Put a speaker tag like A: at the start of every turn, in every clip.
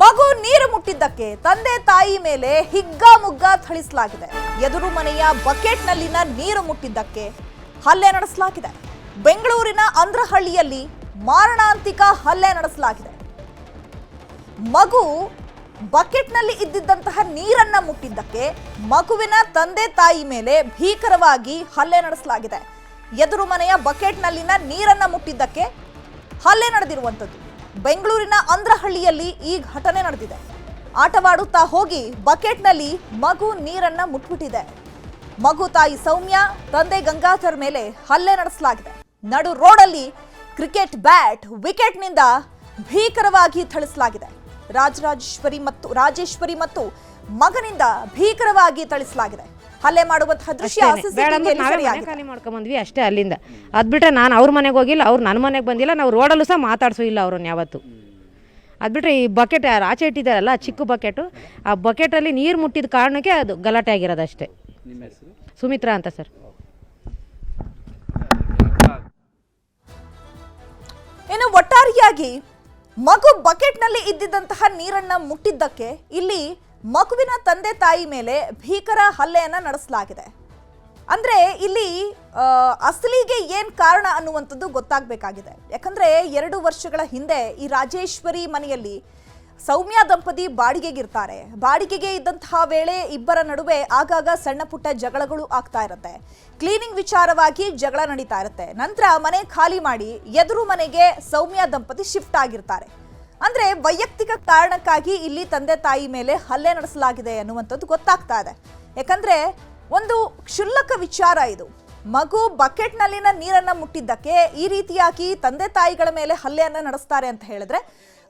A: ಮಗು ನೀರು ಮುಟ್ಟಿದ್ದಕ್ಕೆ ತಂದೆ ತಾಯಿ ಮೇಲೆ ಹಿಗ್ಗಾಮುಗ್ಗ ಥಳಿಸಲಾಗಿದೆ. ಎದುರು ಮನೆಯ ಬಕೆಟ್ನಲ್ಲಿನ ನೀರು ಮುಟ್ಟಿದ್ದಕ್ಕೆ ಹಲ್ಲೆ ನಡೆಸಲಾಗಿದೆ. ಬೆಂಗಳೂರಿನ ಅಂದ್ರಹಳ್ಳಿಯಲ್ಲಿ ಮಾರಣಾಂತಿಕ ಹಲ್ಲೆ ನಡೆಸಲಾಗಿದೆ. ಮಗು ಬಕೆಟ್ನಲ್ಲಿ ಇದ್ದಿದ್ದಂತಹ ನೀರನ್ನ ಮುಟ್ಟಿದ್ದಕ್ಕೆ ಮಗುವಿನ ತಂದೆ ತಾಯಿ ಮೇಲೆ ಭೀಕರವಾಗಿ ಹಲ್ಲೆ ನಡೆಸಲಾಗಿದೆ. ಎದುರು ಮನೆಯ ಬಕೆಟ್ನಲ್ಲಿನ ನೀರನ್ನ ಮುಟ್ಟಿದ್ದಕ್ಕೆ ಹಲ್ಲೆ ನಡೆದಿರುವಂಥದ್ದು. ಬೆಂಗಳೂರಿನ ಅಂದ್ರಹಳ್ಳಿಯಲ್ಲಿ ಈ ಘಟನೆ ನಡೆದಿದೆ. ಆಟವಾಡುತ್ತಾ ಹೋಗಿ ಬಕೆಟ್ನಲ್ಲಿ ಮಗು ನೀರನ್ನ ಮುಟ್ಬಿಟ್ಟಿದೆ. ಮಗು ತಾಯಿ ಸೌಮ್ಯ, ತಂದೆ ಗಂಗಾಧರ್ ಮೇಲೆ ಹಲ್ಲೆ ನಡೆಸಲಾಗಿದೆ. ನಡು ರೋಡಲ್ಲಿ ಕ್ರಿಕೆಟ್ ಬ್ಯಾಟ್ ವಿಕೆಟ್ನಿಂದ ಭೀಕರವಾಗಿ ಥಳಿಸಲಾಗಿದೆ. ರಾಜರಾಜೇಶ್ವರಿ ಮತ್ತು ರಾಜೇಶ್ವರಿ ಮತ್ತು ಮಗನಿಂದ ಭೀಕರವಾಗಿ ಥಳಿಸಲಾಗಿದೆ. ಹಲ್ಲೆ ಮಾಡುವಂತಹ ದೃಶ್ಯ
B: ಮಾಡ್ಕೊಂಡ್ವಿ. ಅಷ್ಟೇ ಅಲ್ಲಿಂದ. ಅದು ಬಿಟ್ಟರೆ ನಾನು ಅವ್ರ ಮನೆಗೆ ಹೋಗಿಲ್ಲ ಅವ್ರು ನನ್ನ ಮನೆಗೆ ಬಂದಿಲ್ಲ ನಾವು ರೋಡಲ್ಲೂ ಸಹ ಮಾತಾಡ್ಸೂ ಇಲ್ಲ ಅವ್ರನ್ನ ಯಾವತ್ತು. ಅದು ಬಿಟ್ಟರೆ ಈ ಬಕೆಟ್ ಯಾರು ಆಚೆ ಇಟ್ಟಿದ್ದಾರಲ್ಲ ಚಿಕ್ಕ ಬಕೆಟು ಆ ಬಕೆಟಲ್ಲಿ ನೀರು ಮುಟ್ಟಿದ ಕಾರಣಕ್ಕೆ ಅದು ಗಲಾಟೆ ಆಗಿರೋದು ಅಷ್ಟೇ. ಸುಮಿತ್ರಾ ಅಂತ ಸರ್.
A: ಇನ್ನು ಒಟ್ಟಾರೆಯಾಗಿ ಮಗು ಬಕೆಟ್ನಲ್ಲಿ ಇದ್ದಿದ್ದಂತಹ ನೀರನ್ನ ಮುಟ್ಟಿದ್ದಕ್ಕೆ ಇಲ್ಲಿ ಮಗುವಿನ ತಂದೆ ತಾಯಿ ಮೇಲೆ ಭೀಕರ ಹಲ್ಲೆಯನ್ನು ನಡೆಸಲಾಗಿದೆ. ಅಂದ್ರೆ ಇಲ್ಲಿ ಅಸಲಿಗೆ ಏನು ಕಾರಣ ಅನ್ನುವಂಥದ್ದು ಗೊತ್ತಾಗಬೇಕಾಗಿದೆ. ಯಾಕಂದ್ರೆ ಎರಡು ವರ್ಷಗಳ ಹಿಂದೆ ಈ ರಾಜೇಶ್ವರಿ ಮನೆಯಲ್ಲಿ ಸೌಮ್ಯ ದಂಪತಿ ಬಾಡಿಗೆಗಿರ್ತಾರೆ ಬಾಡಿಗೆಗೆ ಇದ್ದಂತಹ ವೇಳೆ ಇಬ್ಬರ ನಡುವೆ ಆಗಾಗ ಸಣ್ಣ ಪುಟ್ಟ ಜಗಳಗಳು ಆಗ್ತಾ ಇರುತ್ತೆ. ಕ್ಲೀನಿಂಗ್ ವಿಚಾರವಾಗಿ ಜಗಳ ನಡೀತಾ ಇರುತ್ತೆ. ನಂತರ ಮನೆ ಖಾಲಿ ಮಾಡಿ ಎದುರು ಮನೆಗೆ ಸೌಮ್ಯ ದಂಪತಿ ಶಿಫ್ಟ್ ಆಗಿರ್ತಾರೆ. ಅಂದ್ರೆ ವೈಯಕ್ತಿಕ ಕಾರಣಕ್ಕಾಗಿ ಇಲ್ಲಿ ತಂದೆ ತಾಯಿ ಮೇಲೆ ಹಲ್ಲೆ ನಡೆಸಲಾಗಿದೆ ಅನ್ನುವಂಥದ್ದು ಗೊತ್ತಾಗ್ತಾ ಇದೆ. ಯಾಕಂದ್ರೆ ಒಂದು ಕ್ಷುಲ್ಲಕ ವಿಚಾರ ಇದು. ಮಗು ಬಕೆಟ್ನಲ್ಲಿನ ನೀರನ್ನ ಮುಟ್ಟಿದ್ದಕ್ಕೆ ಈ ರೀತಿಯಾಗಿ ತಂದೆ ತಾಯಿಗಳ ಮೇಲೆ ಹಲ್ಲೆಯನ್ನು ನಡೆಸ್ತಾರೆ ಅಂತ ಹೇಳಿದ್ರೆ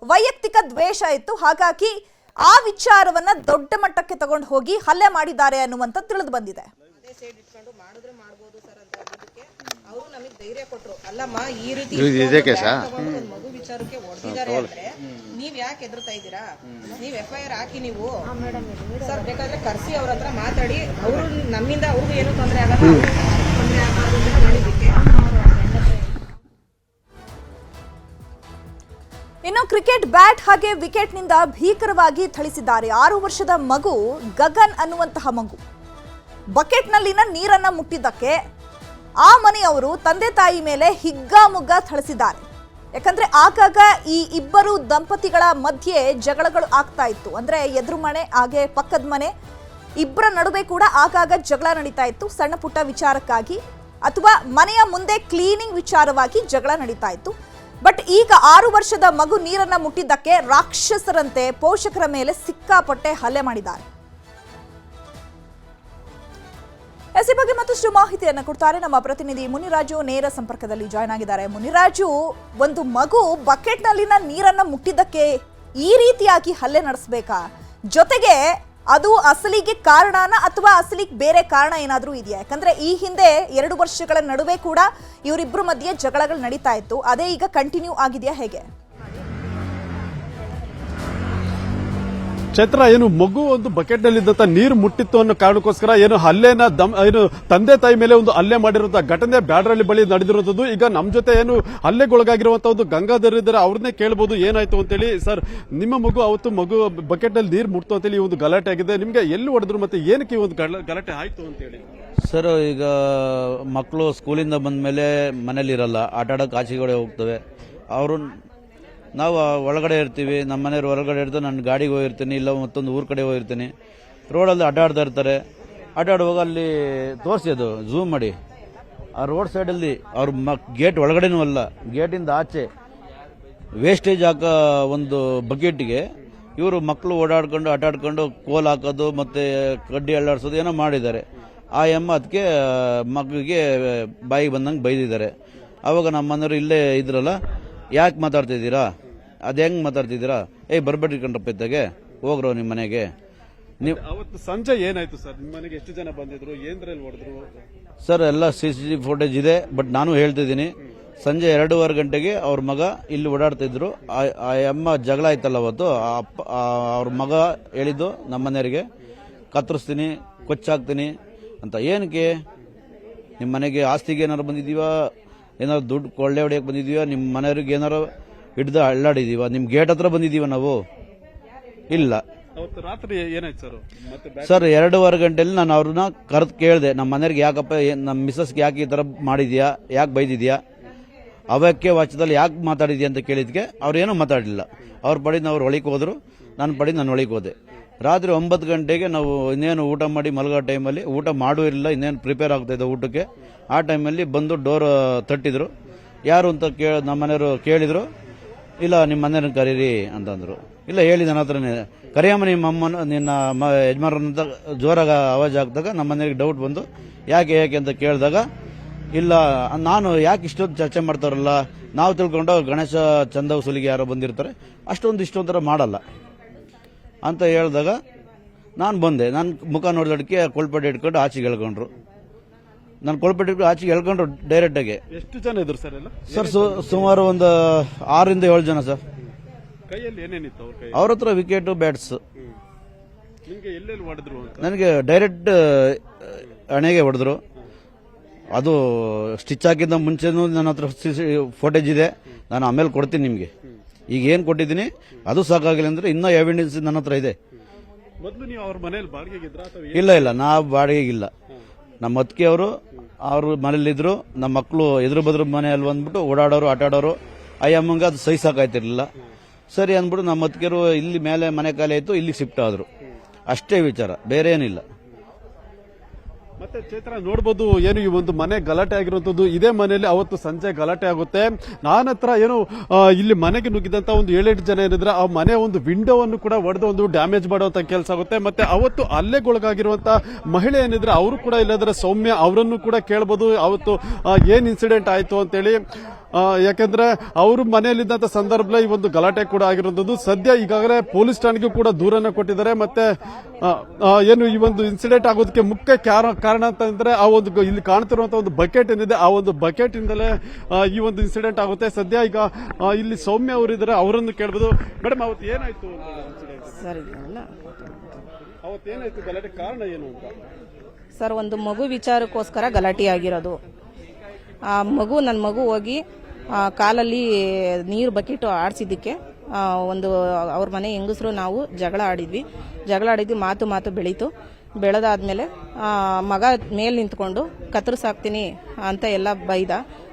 A: ವೈಯಕ್ತಿಕ ದ್ವೇಷ ಇತ್ತು. ಹಾಗಾಗಿ ಆ ವಿಚಾರವನ್ನ ದೊಡ್ಡ ಮಟ್ಟಕ್ಕೆ ತಗೊಂಡು ಹೋಗಿ ಹಲ್ಲೆ ಮಾಡಿದ್ದಾರೆ ಅನ್ನುವಂಥದ್ದು ತಿಳಿದು ಬಂದಿದೆ
C: ಅದೇ ಸೈಡ್ ಇಟ್ಕೊಂಡು ಮಾಡಿದ್ರೆ ಮಾಡ್ಬೋದು ಸರ್ ಅಂತ ಹೇಳಿದಕ್ಕೆ ಅವರು ನಮಗೆ ಧೈರ್ಯ ಕೊಟ್ರು. ಅಲ್ಲಮ್ಮ ಈ ರೀತಿ
D: ಇದು ಕೇಸಾ?
C: ಮಗು ವಿಚಾರಕ್ಕೆ ಹೊಡೆದಿದ್ದಾರೆ ಅಂದ್ರೆ ನೀವ್ ಯಾಕೆ ಎದುರ್ತಾ ಇದ್ದೀರಾ? ನೀವ್ ಎಫ್ ಐ ಆರ್ ಹಾಕಿ ನೀವು. ಸರ್ ಬೇಕಾದ್ರೆ ಕರ್ಸಿ ಅವ್ರ ಹತ್ರ ಮಾತಾಡಿ. ಅವರು ನಮ್ಮಿಂದ ಅವ್ರಿಗೂ ಏನು ತೊಂದರೆ ಆಗಲ್ಲ. ತೊಂದ್ರೆ ಆಗಬಾರ್ದು ಅಂತ ಹೇಳಿದ್ದಕ್ಕೆ.
A: ಇನ್ನು ಕ್ರಿಕೆಟ್ ಬ್ಯಾಟ್ ಹಾಗೆ ವಿಕೆಟ್ನಿಂದ ಭೀಕರವಾಗಿ ಥಳಿಸಿದ್ದಾರೆ. ಆರು ವರ್ಷದ ಮಗು ಗಗನ್ ಅನ್ನುವಂತಹ ಮಗು. ಬಕೆಟ್ನಲ್ಲಿನ ನೀರನ್ನ ಮುಟ್ಟಿದ್ದಕ್ಕೆ ಆ ಮನೆಯವರು ತಂದೆ ತಾಯಿ ಮೇಲೆ ಹಿಗ್ಗಾಮುಗ್ಗ ಥಳಿಸಿದ್ದಾರೆ. ಯಾಕಂದ್ರೆ ಆಗಾಗ ಈ ಇಬ್ಬರು ದಂಪತಿಗಳ ಮಧ್ಯೆ ಜಗಳಗಳು ಆಗ್ತಾ ಇತ್ತು. ಅಂದ್ರೆ ಎದುರು ಮನೆ, ಹಾಗೆ ಪಕ್ಕದ ಮನೆ, ಇಬ್ಬರ ನಡುವೆ ಕೂಡ ಆಗಾಗ ಜಗಳ ನಡೀತಾ ಇತ್ತು. ಸಣ್ಣ ಪುಟ್ಟ ವಿಚಾರಕ್ಕಾಗಿ ಅಥವಾ ಮನೆಯ ಮುಂದೆ ಕ್ಲೀನಿಂಗ್ ವಿಚಾರವಾಗಿ ಜಗಳ ನಡೀತಾ ಇತ್ತು. ಬಟ್ ಈಗ ಆರು ವರ್ಷದ ಮಗು ನೀರನ್ನ ಮುಟ್ಟಿದ್ದಕ್ಕೆ ರಾಕ್ಷಸರಂತೆ ಪೋಷಕರ ಮೇಲೆ ಸಿಕ್ಕಾಪಟ್ಟೆ ಹಲ್ಲೆ ಮಾಡಿದ್ದಾರೆ. ಎಸ್ ಈ ಬಗ್ಗೆ ಮತ್ತಷ್ಟು ಮಾಹಿತಿಯನ್ನು ಕೊಡ್ತಾರೆ ನಮ್ಮ ಪ್ರತಿನಿಧಿ ಮುನಿರಾಜು ನೇರ ಸಂಪರ್ಕದಲ್ಲಿ ಜಾಯ್ನ್ ಆಗಿದ್ದಾರೆ. ಮುನಿರಾಜು, ಒಂದು ಮಗು ಬಕೆಟ್ನಲ್ಲಿನ ನೀರನ್ನ ಮುಟ್ಟಿದ್ದಕ್ಕೆ ಈ ರೀತಿಯಾಗಿ ಹಲ್ಲೆ ನಡೆಸಬೇಕಾ? ಜೊತೆಗೆ ಅದು ಅಸಲಿಗೆ ಕಾರಣನ ಅಥವಾ ಅಸಲಿಗೆ ಬೇರೆ ಕಾರಣ ಏನಾದರೂ ಇದೆಯಾ? ಯಾಕಂದ್ರೆ ಈ ಹಿಂದೆ ಎರಡು ವರ್ಷಗಳ ನಡುವೆ ಕೂಡ ಇವರಿಬ್ಬರ ಮಧ್ಯೆ ಜಗಳಗಳು ನಡೀತಾ ಇತ್ತು. ಅದೇ ಈಗ ಕಂಟಿನ್ಯೂ ಆಗಿದೆಯಾ ಹೇಗೆ?
E: ಚೈತ್ರ ಏನು ಮಗು ಒಂದು ಬಕೆಟ್ ನಲ್ಲಿದ್ದಂತ ನೀರು ಮುಟ್ಟಿತ್ತು ಅನ್ನೋ ಕಾರಣಕ್ಕೋಸ್ಕರ ಏನು ಹಲ್ಲೆನ ದಮ್ ಏನು ತಂದೆ ತಾಯಿ ಮೇಲೆ ಒಂದು ಹಲ್ಲೆ ಮಾಡಿರುವಂತಹ ಘಟನೆ ಬ್ಯಾಡ್ರಲ್ಲಿ ಬಳಿ ನಡೆದಿರುವಂತದ್ದು. ಈಗ ನಮ್ ಜೊತೆ ಏನು ಹಲ್ಲೆಗೊಳಗಾಗಿರುವಂತಹ ಒಂದು ಗಂಗಾಧರ್ ಇದ್ದಾರೆ, ಅವ್ರನ್ನೇ ಕೇಳಬಹುದು ಏನಾಯ್ತು ಅಂತೇಳಿ. ಸರ್, ನಿಮ್ಮ ಮಗು ಅವತ್ತು ಮಗು ಬಕೆಟ್ನಲ್ಲಿ ನೀರು ಮುಟ್ತು ಅಂತೇಳಿ ಈ ಒಂದು ಗಲಾಟೆ ಆಗಿದೆ. ನಿಮ್ಗೆ ಎಲ್ಲಿ ಹೊಡೆದ್ರು ಮತ್ತೆ ಏನಕ್ಕೆ ಈ ಒಂದು ಗಲ- ಗಲಾಟೆ ಆಯ್ತು ಅಂತೇಳಿ?
F: ಸರ್, ಈಗ ಮಕ್ಕಳು ಸ್ಕೂಲಿಂದ ಬಂದ ಮೇಲೆ ಮನೇಲಿ ಇರಲ್ಲ ಆಟ ಆಡೋಕೆ ಆಚೆಗಡೆ ಹೋಗ್ತವೆ. ಅವರು ನಾವು ಒಳಗಡೆ ಇರ್ತೀವಿ, ನಮ್ಮ ಮನೆಯವ್ರು ಹೊರಗಡೆ ಇರ್ತಾರೆ ನಾನು ಗಾಡಿಗೆ ಹೋಗಿರ್ತೀನಿ, ಇಲ್ಲ ಮತ್ತೊಂದು ಊರ್ ಕಡೆ ಹೋಗಿರ್ತೀನಿ. ರೋಡಲ್ಲಿ ಅಡ್ಡಾಡ್ತಾ ಇರ್ತಾರೆ. ಅಡ್ಡಾಡುವಾಗ ಅಲ್ಲಿ ತೋರಿಸಿ ಅದು ಝೂಮ್ ಮಾಡಿ. ಆ ರೋಡ್ ಸೈಡಲ್ಲಿ ಅವ್ರ ಮ ಗೇಟ್ ಒಳಗಡೆನೂ ಅಲ್ಲ ಗೇಟಿಂದ ಆಚೆ ವೇಸ್ಟೇಜ್ ಹಾಕೋ ಒಂದು ಬಕೆಟ್ಗೆ ಇವರು ಮಕ್ಕಳು ಓಡಾಡ್ಕೊಂಡು ಆಟಾಡ್ಕೊಂಡು ಕೋಲ್ ಹಾಕೋದು, ಮತ್ತು ಕಡ್ಡಿ ಅಳ್ಳಾಡ್ಸೋದು ಏನೋ ಮಾಡಿದ್ದಾರೆ. ಆ ಎಮ್ಮ ಅದಕ್ಕೆ ಮಗುವಿಗೆ ಬಾಯಿಗೆ ಬಂದಂಗೆ ಬೈದಿದ್ದಾರೆ. ಅವಾಗ ನಮ್ಮ ಮನೆಯವರು ಇಲ್ಲೇ ಇದ್ರಲ್ಲ, ಯಾಕೆ ಮಾತಾಡ್ತಿದ್ದೀರಾ? ಅದು ಹೆಂಗೆ ಮಾತಾಡ್ತಿದ್ದೀರಾ? ಏಯ್ ಬರ್ಬೇಡ್ರಿ ಕಣ್ರಪ್ಪ ಇದ್ದಾಗೆ. ಹೋಗ್ರೋ ನಿಮ್ಮ ಮನೆಗೆ. ನೀವು
E: ಅವತ್ತು ಸಂಜೆ ಏನಾಯ್ತು ಸರ್? ನಿಮ್ಮ ಮನೆಗೆ ಎಷ್ಟು ಜನ ಬಂದಿದ್ರು? ಏನ್ದ್ರಲ್ಲಿ ಹೊಡೆದ್ರು?
F: ಸರ್ ಎಲ್ಲ ಸಿ ಸಿ ಟಿ ಫುಟೇಜ್ ಇದೆ ಬಟ್ ನಾನು ಹೇಳ್ತಿದ್ದೀನಿ ಸಂಜೆ ಎರಡೂವರೆ ಗಂಟೆಗೆ ಅವ್ರ ಮಗ ಇಲ್ಲಿ ಓಡಾಡ್ತಿದ್ರು ಆ- ಆ ಅಮ್ಮ ಜಗಳ ಆಯ್ತಲ್ಲ ಅವತ್ತು. ಆ ಅಪ್ಪ ಆ- ಅವ್ರ ಮಗ ಹೇಳಿದ್ದು ನಮ್ಮ ಮನೆಯವರಿಗೆ ಕತ್ತರಿಸ್ತೀನಿ ಕೊಚ್ಚಾಕ್ತೀನಿ ಅಂತ. ಏನಕ್ಕೆ? ನಿಮ್ಮ ಮನೆಗೆ ಆಸ್ತಿಗೆ ಏನಾರು ಬಂದಿದೀವಾ ಏನಾರು ದುಡ್ಡು ಕೊಳ್ಳೆ ಹೊಡೆಯಕ್ಕೆ ಬಂದಿದೀವಾ ನಿಮ್ಮ ಮನೆಯವ್ರಿಗೆ ಏನಾರು ಹಿಡ್ದು ಅಳ್ಳಾಡಿದೀವ? ನಿಮ್ಮ ಗೇಟ್ ಹತ್ರ ಬಂದಿದೀವ ನಾವು? ಇಲ್ಲ.
E: ಅವತ್ತು ರಾತ್ರಿ ಏನಾಯ್ತು ಸರ್? ಮತ್ತೆ
F: ಸರ್ ಎರಡೂವರೆ ಗಂಟೆಲಿ ನಾನು ಅವ್ರನ್ನ ಕರೆದು ಕೇಳಿದೆ. ನಮ್ಮ ಮನೆಯವ್ರಿಗೆ ಯಾಕಪ್ಪ ಏನ್- ನಮ್ಮ ಮಿಸ್ಸಸ್ಗೆ ಯಾಕೆ ಈ ಥರ ಮಾಡಿದ್ಯಾ? ಯಾಕೆ ಬೈದಿದ್ಯಾ? ಅವಕ್ಕೆ ವಾಚದಲ್ಲಿ ಯಾಕೆ ಮಾತಾಡಿದ್ಯಾ ಅಂತ ಕೇಳಿದ್ಕೆ ಅವ್ರು ಏನೂ ಮಾತಾಡಲಿಲ್ಲ. ಅವ್ರ ಪಡಿನ ಅವ್ರು ಒಳಗೆ ಹೋದ್ರು. ನನ್ನ ಪಡಿ ನಾನು ಒಳಗೆ ಹೋದೆ. ರಾತ್ರಿ ಒಂಬತ್ತು ಗಂಟೆಗೆ ನಾವು ಇನ್ನೇನು ಊಟ ಮಾಡಿ ಮಲಗೋ ಟೈಮಲ್ಲಿ ಊಟ ಮಾಡೂ ಇರಲಿಲ್ಲ ಇನ್ನೇನು ಪ್ರಿಪೇರ್ ಆಗ್ತಾ ಇದೆ ಊಟಕ್ಕೆ. ಆ ಟೈಮಲ್ಲಿ ಬಂದು ಡೋರ್ ತಟ್ಟಿದ್ರು. ಯಾರು ಅಂತ ಕೇಳಿ ನಮ್ಮ ಮನೆಯವರು ಕೇಳಿದ್ರು. ಇಲ್ಲ ನಿಮ್ಮ ಮನೆಯವ್ರನ್ನ ಕರೀರಿ ಅಂತಂದ್ರು. ಇಲ್ಲ, ಹೇಳಿ ನನ್ನ ಹತ್ರನೇ. ಕರಿಯಮ್ಮ ನಿಮ್ಮ ಅಮ್ಮನ, ನಿನ್ನ ಮ ಯಜಮಾನ್ರಂತ ಜೋರಾಗ ಆವಾಜ್ ಹಾಕಿದಾಗ ನಮ್ಮ ಮನೆಗೆ ಡೌಟ್ ಬಂದು, ಯಾಕೆ ಯಾಕೆ ಅಂತ ಕೇಳಿದಾಗ, ಇಲ್ಲ, ನಾನು ಯಾಕೆ ಇಷ್ಟೊಂದು ಚರ್ಚೆ ಮಾಡ್ತಾರಲ್ಲ ನಾವು ತಿಳ್ಕೊಂಡು ಗಣೇಶ ಚಂದ ಸುಲಿಗೆ ಯಾರೋ ಬಂದಿರ್ತಾರೆ, ಅಷ್ಟೊಂದು ಇಷ್ಟೊಂಥರ ಮಾಡಲ್ಲ. ಅಂತ ಹೇಳಿದಾಗ, ನಾನು ಬಂದೆ. ನಾನು ಮುಖ ನೋಡಿದಕ್ಕೆ ಕೊಳ್ಪಡೆ ಇಟ್ಕೊಂಡು ಆಚೆಗೆ ಎಳ್ಕೊಂಡ್ರು. ನಾನು ಕೋಲ್ಪೇಟೆ ಆಚೆಗೆ ಎಳ್ಕೊಂಡ್ರು ಡೈರೆಕ್ಟಾಗಿ
E: ಎಷ್ಟು ಜನ ಇದ್ರು ಸರ್ ಎಲ್ಲ?
F: ಸರ್ ಸು- ಸುಮಾರು ಒಂದು ಆರರಿಂದ ಏಳು ಜನ ಸರ್.
E: ಕೈಯಲ್ಲಿ ಏನೇನಿತ್ತು ಅವ್ರ ಕೈ
F: ಅವ್ರ ಹತ್ರ ವಿಕೆಟ್ ಬ್ಯಾಟ್ಸ್
E: ನಿಮ್ಗೆ ಎಲ್ಲೆಲ್ಲಿ ಹೊಡೆದ್ರು ಅಂತ?
F: ನನಗೆ ಡೈರೆಕ್ಟ್ ಹಣೆಗೆ ಹೊಡೆದ್ರು. ಅದು ಸ್ಟಿಚ್ ಹಾಕಿದ್ದ ಮುಂಚೆನೂ ನನ್ನ ಹತ್ರ ಫೋಟೇಜ್ ಇದೆ. ನಾನು ಆಮೇಲೆ ಕೊಡ್ತೀನಿ ನಿಮಗೆ. ಈಗ ಏನು ಕೊಟ್ಟಿದ್ದೀನಿ? ಅದು ಸಾಕಾಗಿಲ್ಲ ಅಂದ್ರೆ ಇನ್ನೂ ಎವಿಡೆನ್ಸ್ ನನ್ನ ಹತ್ರ ಇದೆ.
E: ಮೊದಲು ನೀವು ಅವ್ರ ಮನೇಲಿ ಬಾಡಿಗೆಗಿದ್ರ ಅಥವಾ
F: ಇಲ್ಲ ಇಲ್ಲ. ನಾ ಬಾಡಿಗೆಗಿಲ್ಲ ನಮ್ಮ ಅತ್ತಿಗೆ ಅವರು ಅವರು ಮನೇಲಿದ್ರು, ನಮ್ಮ ಮಕ್ಕಳು ಎದುರು ಬದ್ರ ಮನೆಯಲ್ಲಿ ಬಂದ್ಬಿಟ್ಟು ಓಡಾಡೋರು ಆಟ ಆಡೋರು ಅಯ್ಯಮ್ಮಂಗೆ ಅದು ಸಹಿ ಸಾಕಾಯ್ತಿರ್ಲಿಲ್ಲ. ಸರಿ ಅಂದ್ಬಿಟ್ಟು ನಮ್ಮ ಅತ್ತಿಗೆರು ಇಲ್ಲಿ ಮೇಲೆ ಮನೆ ಖಾಲಿ ಆಯ್ತು, ಇಲ್ಲಿ ಶಿಫ್ಟ್ ಆದ್ರು. ಅಷ್ಟೇ ವಿಚಾರ ಬೇರೆ ಏನಿಲ್ಲ
E: ಮತ್ತೆ ಚೈತ್ರ ನೋಡ್ಬೋದು, ಏನು ಈ ಒಂದು ಮನೆ ಗಲಾಟೆ ಆಗಿರುವಂತದ್ದು, ಇದೇ ಮನೆಯಲ್ಲಿ ಅವತ್ತು ಸಂಜೆ ಗಲಾಟೆ ಆಗುತ್ತೆ. ನಾನು ಹತ್ರ ಏನು ಇಲ್ಲಿ ಮನೆಗೆ ನುಗ್ಗಿದಂತ ಒಂದು ಏಳೆಂಟು ಜನ ಏನಿದ್ರೆ, ಆ ಮನೆ ಒಂದು ವಿಂಡೋವನ್ನು ಕೂಡ ಒಡೆದು ಒಂದು ಡ್ಯಾಮೇಜ್ ಮಾಡುವಂತ ಕೆಲಸ ಆಗುತ್ತೆ. ಮತ್ತೆ ಅವತ್ತು ಅಲ್ಲೆಗೊಳಗಾಗಿರುವಂತ ಮಹಿಳೆ ಏನಿದ್ರೆ, ಅವರು ಕೂಡ ಇಲ್ಲದ್ರೆ ಸೌಮ್ಯ ಅವರನ್ನು ಕೂಡ ಕೇಳ್ಬೋದು. ಅವತ್ತು ಏನ್ ಇನ್ಸಿಡೆಂಟ್ ಆಯ್ತು ಅಂತೇಳಿ ಯಾಕಂದ್ರೆ ಅವರು ಮನೆಯಲ್ಲಿದ್ದಂತ ಸಂದರ್ಭದಲ್ಲಿ ಈ ಒಂದು ಗಲಾಟೆ ಕೂಡ ಆಗಿರುವಂತದ್ದು ಸದ್ಯ ಈಗಾಗಲೇ ಪೊಲೀಸ್ ಠಾಣೆಗೂ ಕೂಡ ದೂರನ್ನು ಕೊಟ್ಟಿದ್ದಾರೆ. ಮತ್ತೆ ಏನು ಈ ಒಂದು ಇನ್ಸಿಡೆಂಟ್ ಆಗೋದಕ್ಕೆ ಮುಖ್ಯ ಕಾರಣ ಅಂತಂದ್ರೆ ಆ ಒಂದು ಇಲ್ಲಿ ಕಾಣ್ತಿರುವಂತಹ ಒಂದು ಬಕೆಟ್ ಏನಿದೆ ಆ ಒಂದು ಬಕೆಟ್ ಇಂದಲೇ ಈ ಒಂದು ಇನ್ಸಿಡೆಂಟ್ ಆಗುತ್ತೆ. ಸದ್ಯ ಈಗ ಇಲ್ಲಿ ಸೌಮ್ಯ ಅವರಿದ್ದಾರೆ ಅವರನ್ನು ಕೇಳ್ಬೋದು. ಮೇಡಮ್ ಅವತ್ತು ಏನಾಯ್ತು ಅವತ್ತೇನಾಯ್ತು? ಗಲಾಟೆ ಕಾರಣ ಏನು ಅಂತ?
C: ಸರ್ ಒಂದು ಮಗು ವಿಚಾರಕ್ಕೋಸ್ಕರ ಗಲಾಟೆ ಆಗಿರೋದು ಆ ಮಗು ನನ್ನ ಮಗು ಹೋಗಿ ಕಾಲಲ್ಲಿ ನೀರು ಬಕೆಟ್ ಆಡಿಸಿದ್ದಕ್ಕೆ ಒಂದು, ಅವ್ರ ಮನೆ ಹೆಂಗಸರು ನಾವು ಜಗಳ ಆಡಿದ್ವಿ. ಜಗಳ ಆಡಿದ್ವಿ ಮಾತು ಮಾತು ಬೆಳೀತು. ಬೆಳೆದಾದ್ಮೇಲೆ ಮಗ ಮೇಲೆ ನಿಂತ್ಕೊಂಡು, ಕತ್ತರಿಸಾಕ್ತೀನಿ ಅಂತ ಎಲ್ಲ ಬೈದ,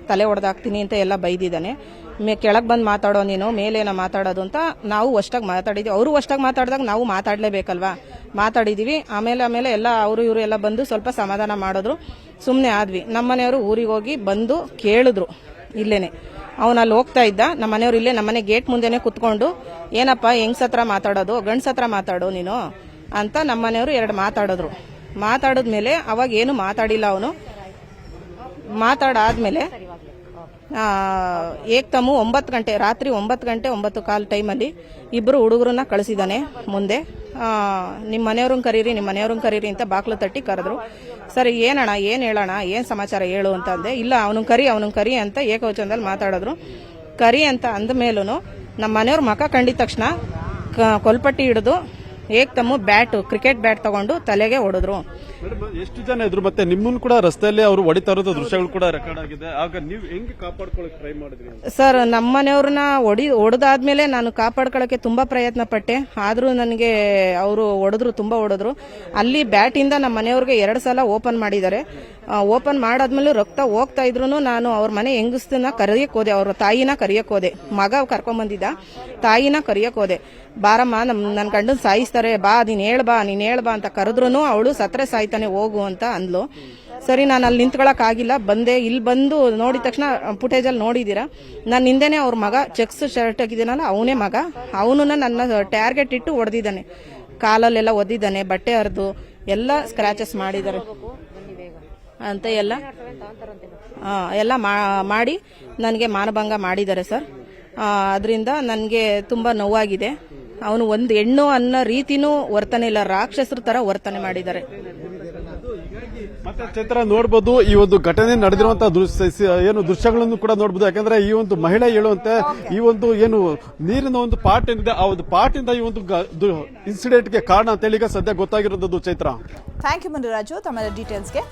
C: ತಲೆ ಹೊಡೆದಾಕ್ತೀನಿ ಅಂತ ಎಲ್ಲ ಬೈದಿದ್ದಾನೆ. ಮೇ, ಕೆಳಗೆ ಬಂದು ಮಾತಾಡೋ ನೀನು, ಮೇಲೇನ ಮಾತಾಡೋದು ಅಂತ ನಾವು ಅಷ್ಟಾಗಿ ಮಾತಾಡಿದ್ವಿ. ಅವರು ಅಷ್ಟಾಗಿ ಮಾತಾಡಿದಾಗ ನಾವು ಮಾತಾಡಲೇಬೇಕಲ್ವಾ? ಮಾತಾಡಿದ್ದೀವಿ ಆಮೇಲೆ ಆಮೇಲೆ ಎಲ್ಲ ಅವರು, ಇವರು ಎಲ್ಲ ಬಂದು ಸ್ವಲ್ಪ ಸಮಾಧಾನ ಮಾಡಿದ್ರು. ಸುಮ್ಮನೆ ಆದ್ವಿ. ನಮ್ಮ ಮನೆಯವರು ಊರಿಗೆ ಹೋಗಿ ಬಂದು ಕೇಳಿದ್ರು. ಇಲ್ಲೇನೆ. ಅವನು ಅಲ್ಲಿ ಹೋಗ್ತಾ ಇದ್ದ ನಮ್ಮ ಮನೆಯವ್ರು ಇಲ್ಲೇ ನಮ್ಮನೆ ಗೇಟ್ ಮುಂದೆನೆ ಕುತ್ಕೊಂಡು, ಏನಪ್ಪ, ಹೆಂಗ್ಸ ಹತ್ರ ಮಾತಾಡೋದು, ಗಂಡ್ಸ ಹತ್ರ ಮಾತಾಡೋ ನೀನು? ಅಂತ ನಮ್ಮ ಮನೆಯವರು ಎರಡು ಮಾತಾಡಿದ್ರು. ಮಾತಾಡಿದ್ಮೇಲೆ ಅವಾಗ ಏನು ಮಾತಾಡಿಲ್ಲ ಅವನು. ಮಾತಾಡಾದ್ಮೇಲೆ ಏಕ್ತಮು ಒಂಬತ್ತು ಗಂಟೆ, ರಾತ್ರಿ ಒಂಬತ್ತು ಗಂಟೆ, ಒಂಬತ್ತು ಕಾಲು ಟೈಮಲ್ಲಿ ಇಬ್ಬರು ಹುಡುಗರನ್ನ ಕಳಿಸಿದ್ದಾನೆ ಮುಂದೆ. ನಿಮ್ಮ ಮನೆಯವ್ರನ್ನ ಕರೀರಿ ನಿಮ್ಮ ಮನೆಯವ್ರನ್ನ ಕರೀರಿ ಅಂತ ಬಾಕ್ಲು ತಟ್ಟಿ ಕರೆದ್ರು. ಸರಿ, ಏನಣ್ಣ, ಏನು ಹೇಳೋಣ ಏನು ಸಮಾಚಾರ ಹೇಳು ಅಂತ ಅಂದೆ. ಇಲ್ಲ ಅವನು ಕರಿ ಅವನು ಕರಿ ಅಂತ ಏಕವಚನದಲ್ಲಿ ಮಾತಾಡಿದ್ರು. ಕರಿ ಅಂತ ಅಂದ ಮೇಲೂ ನಮ್ಮ ಮನೆಯವ್ರ ಮಕ ಕಂಡಿದ ತಕ್ಷಣ ಕೊಲ್ಪಟ್ಟಿ ಹಿಡಿದು ಏಕ್ತಮು ಬ್ಯಾಟ್ ಕ್ರಿಕೆಟ್ ಬ್ಯಾಟ್ ತಗೊಂಡು ತಲೆಗೆ ಹೊಡೆದ್ರು
E: ಎಷ್ಟು ಜನ ಇದ್ರು ಮತ್ತೆ ನಿಮ್ಮನ್ನು ಕೂಡ ರಸ್ತೆಯಲ್ಲಿ ಅವರು ಹೊಡಿತಾ ಇರೋದು ದೃಶ್ಯಗಳು ಕೂಡ ರೆಕಾರ್ಡ್ ಆಗಿದೆ. ಆಗ ನೀವು ಹೆಂಗೆ ಕಾಪಾಡ್ಕೊಳಕ್ ಟ್ರೈ ಮಾಡಿದ್ರಿ?
C: ಸರ್ ನಮ್ಮ ಮನೆಯವ್ರನ್ನ ಹೊಡಿ ಹೊಡೆದಾದ್ಮೇಲೆ ನಾನು ಕಾಪಾಡ್ಕೊಳ್ಳೋಕೆ ತುಂಬಾ ಪ್ರಯತ್ನ ಪಟ್ಟೆ. ಆದರೂ ನನಗೆ ಅವರು ಹೊಡೆದ್ರು ತುಂಬಾ ಹೊಡೆದ್ರು. ಅಲ್ಲಿ ಬ್ಯಾಟಿಂದ ನಮ್ಮ ಮನೆಯವ್ರಿಗೆ ಎರಡು ಸಲ ಓಪನ್ ಮಾಡಿದ್ದಾರೆ. ಓಪನ್ ಮಾಡಾದ್ಮೇಲೆ ರಕ್ತ ಹೋಗ್ತಾ ಇದ್ರು ನಾನು ಅವ್ರ ಮನೆ ಹೆಂಗಸ್ತನ ಕರೆಯಕ್ ಹೋದೆ ಅವ್ರ ತಾಯಿನ ಕರೆಯಕ್ ಹೋದೆ. ಮಗ ಕರ್ಕೊಂಬಂದಿದ್ದ ತಾಯಿನ ಕರೆಯಕ್ ಹೋದೆ. ಬಾರಮ್ಮ ನಮ್ ನನ್ನ ಗಂಡನ್ ಸಾಯಿಸ್ತಾರೆ ಬಾ, ನೀನ್ ಹೇಳ್ಬಾ ನೀನ್ ಹೇಳ್ ಬಾ ಅಂತ ಕರೆದ್ರು ಅವಳು ಸತ್ರೆ ಸಾಯ್ತಾನೆ, ಹೋಗು ಅಂತ ಅಂದ್ಲು. ಸರಿ, ನಾನು ಅಲ್ಲಿ ನಿಂತ್ಕೊಳಕ್ ಆಗಿಲ್ಲ. ಬಂದೆ ಇಲ್ಲಿ ಬಂದು ನೋಡಿದ ತಕ್ಷಣ ಫುಟೇಜಲ್ಲಿ ನೋಡಿದ್ದೀರಾ ನಾನು ಹಿಂದೆನೇ ಅವ್ರ ಮಗ ಚೆಕ್ಸ್ ಶರ್ಟ್ ಹಾಕಿದ್ದೀನಲ್ಲ ಅವನೇ ಮಗ. ಅವನು ನನ್ನ ಟಾರ್ಗೆಟ್ ಇಟ್ಟು ಹೊಡೆದಿದ್ದಾನೆ ಕಾಲಲ್ಲೆಲ್ಲ ಒದ್ದಿದ್ದಾನೆ, ಬಟ್ಟೆ ಹರಿದು, ಎಲ್ಲ ಸ್ಕ್ರಾಚಸ್ ಮಾಡಿದ್ದಾರೆ. ಅಂತ ಎಲ್ಲ ಎಲ್ಲ ಮಾಡಿ, ನನಗೆ ಮಾನಭಂಗ ಮಾಡಿದ್ದಾರೆ ಸರ್. ಅದರಿಂದ ನನಗೆ ತುಂಬ ನೋವಾಗಿದೆ. ಅವನು ಒಂದು ಹೆಣ್ಣು ಅನ್ನೋ ರೀತಿನೂ ವರ್ತನೆ ಇಲ್ಲ. ರಾಕ್ಷಸರ ತರ ವರ್ತನೆ ಮಾಡಿದ್ದಾರೆ.
E: ಮತ್ತೆ ಚಿತ್ರ ನೋಡಬಹುದು ಈ ಒಂದು ಘಟನೆ ನಡೆದಿರುವಂತಹ ದೃಶ್ಯ ಏನು ದೃಶ್ಯಗಳನ್ನು ಕೂಡ ನೋಡಬಹುದು ಯಾಕಂದ್ರೆ ಈ ಒಂದು ಮಹಿಳೆ ಹೇಳುವಂತೆ ಈ ಒಂದು ಏನು ನೀರಿನ ಒಂದು ಪಾಟ್ ಏನಿದೆ ಆ ಒಂದು ಪಾಟಿಂದ ಈ ಒಂದು ಇನ್ಸಿಡೆಂಟ್ಗೆ ಕಾರಣ ಅಂತೇಳಿ ಈಗ ಸದ್ಯ ಗೊತ್ತಾಗಿರೋದು ಚೈತ್ರ.
A: ಥ್ಯಾಂಕ್ ಯು ಮುನಿರಾಜು ತಮ್ಮ ಡೀಟೇಲ್ಸ್ಗೆ